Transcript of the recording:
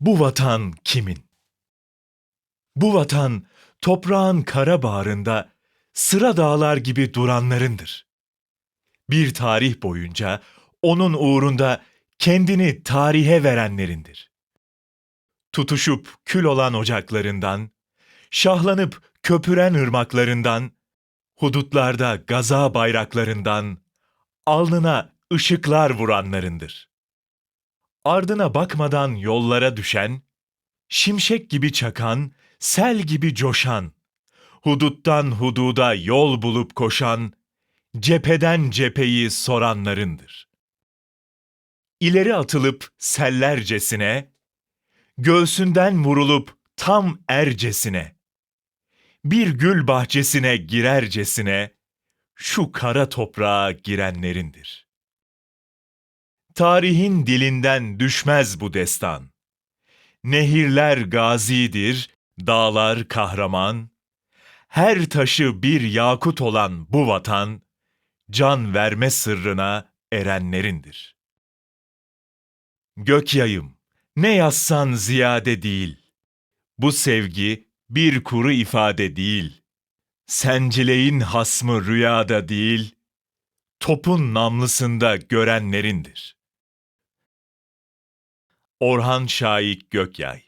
Bu vatan kimin? Bu vatan toprağın kara bağrında sıra dağlar gibi duranlarındır. Bir tarih boyunca onun uğrunda kendini tarihe verenlerindir. Tutuşup kül olan ocaklarından, şahlanıp köpüren ırmaklarından, hudutlarda gaza bayraklarından, alnına ışıklar vuranlarındır. Ardına bakmadan yollara düşen, şimşek gibi çakan, sel gibi coşan, huduttan hududa yol bulup koşan, cepheden cepheyi soranlarındır. İleri atılıp sellercesine, göğsünden vurulup tam ercesine, bir gül bahçesine girercesine, şu kara toprağa girenlerindir. Tarihin dilinden düşmez bu destan. Nehirler gazidir, dağlar kahraman, her taşı bir yakut olan bu vatan, can verme sırrına erenlerindir. Gök yayım, ne yazsan ziyade değil. Bu sevgi bir kuru ifade değil. Sencileyin hasmı rüyada değil, topun namlısında görenlerindir. Orhan Şahik Gökyay